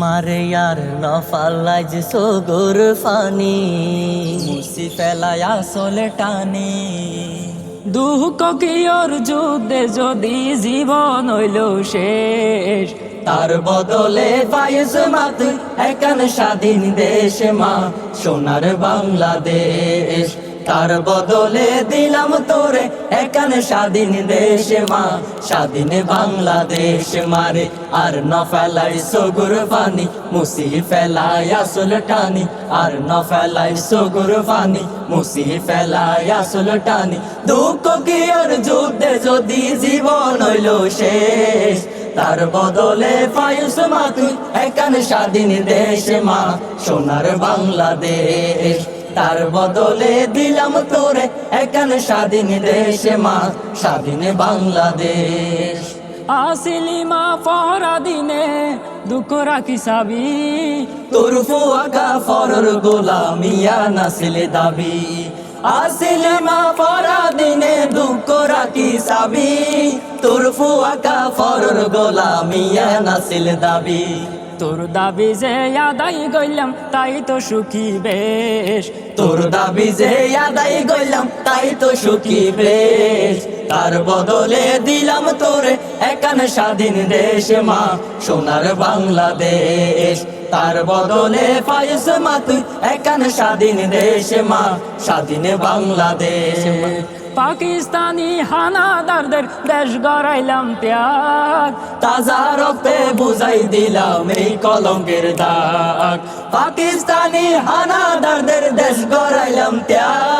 মারে আর নফালাই যে সগর ফানি। মুসি ফেলায় আসলে টানি। দুঃখ কি ওর যুদ্ধে যদি জীবন হইল শেষ? তার বদলে পায়েস মাত, একান স্বাধীন দেশ মা, সোনার বাংলাদেশ। তার বদলে দিলাম তোরে। একান স্বাধীন দেশ মা, স্বাধীন বাংলাদেশ মারে। আর ন ফেলাই সগুর পানি মুসি ফেলাই আসল টানি। আর ন ফেলাই সগুর পানি মুসি ফেলাই আসল টানি। দুঃখ কি আর যুদ্ধে যদি জীবন হইল শেষ? তার বদলে পায়ুস মা, তুই একান স্বাধীন দেশ মা, সোনার বাংলাদেশ। তার বদলে দিলাম তোরে একান স্বাধীন দেশ মা স্বাধীন বাংলাদেশ। আসিলি মা পরা দিনে দুঃখ রাখি সাবি তোর ফুয়াকা ফরর গোলামিয়া নাসিলে দাবি। আসিলে মা পরা দিনে দুঃখ রাখি সাবি তোর ফুয়াকা ফরর গোলামিয়া নাসিল দাবি। তোর দাবি যে আদাই গইলাম তাই তো সুখী বেশ। তোর দাবি যে আদাই গইলাম তাই তো সুখী বেশ। তার বদলে দিলাম তোরে একান স্বাধীন দেশ মা। সোনার বাংলাদেশ তার বদলে পায়েস মা তুই একান স্বাধীন দেশ মা। স্বাধীন বাংলাদেশ পাকিস্তানি হানাদারদের দেশ গড়াইলাম ত্যাগ। তাজা রক্তে বুঝাই দিলাম এই কলঙ্কের দাগ। পাকিস্তানি হানাদারদের দেশ গড়াইলাম ত্যাগ।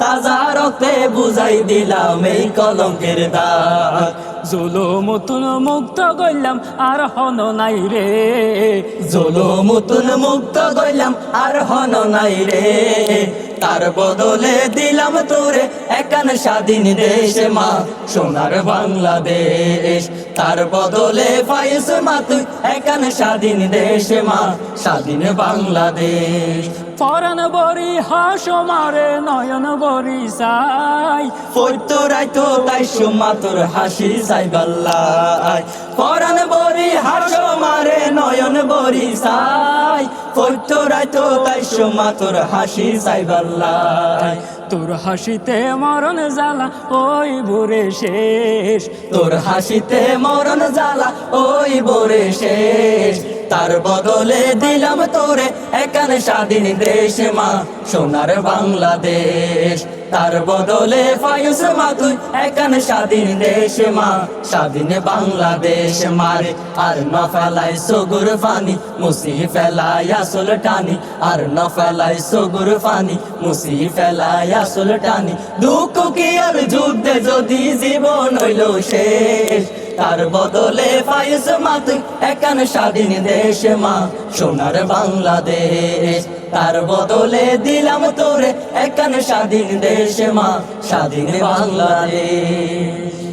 তাজা রক্তে বুঝাই দিলাম এই কলঙ্কের দাগ। জুলুমতুন মুক্ত গইলাম আর হন নাই রে। জুলুমুতুন মুক্ত গইলাম আর হন নাই রে। তার বদলে দিলাম তোরে একান স্বাধীন দেশ মা সোনার বাংলাদেশ। তার বদলে পাইস মা তুই একান স্বাধীন দেশ মা স্বাধীন বাংলাদেশ। পরান বরি হাস মারে নয়ন বরি সাই ফৈতরাই তো তাই সুমা তোর হাসি সাইবাল্লাই পরান বরি হাস মারে নয়ন বরি সাই ফৈতরাই তো তাই সুমা তোর হাসি সাইবাল্লাই তোর হাসিতে মরণ জ্বালা ওই ভোরে শেষ। তোর হাসিতে মরণ জ্বালা ওই বোরে শেষ। তার বদলে দিলাম তোরে। এখানে স্বাধীন দেশ মা সোনার বাংলাদেশ। তার বদলে ফায়ুস মা তুই একান স্বাধীন দেশ মা। স্বাধীন বাংলাদেশ মারে, আর ন ফেলাই সগুর ফানি, মুসি ফেলাই আসল টানি। আর ন ফেলাই সগুর ফানি, মুসি ফেলাই আসল টানি। দুঃখ কি আর যুদ্ধে যদি জীবন হইল শেষ? তার বদলে ফাইস মা তুই একান স্বাধীন দেশ মা। সোনার বাংলাদেশ, তার বদলে দিলাম তোরে একান স্বাধীন দেশ মা স্বাধীন বাংলাদেশ।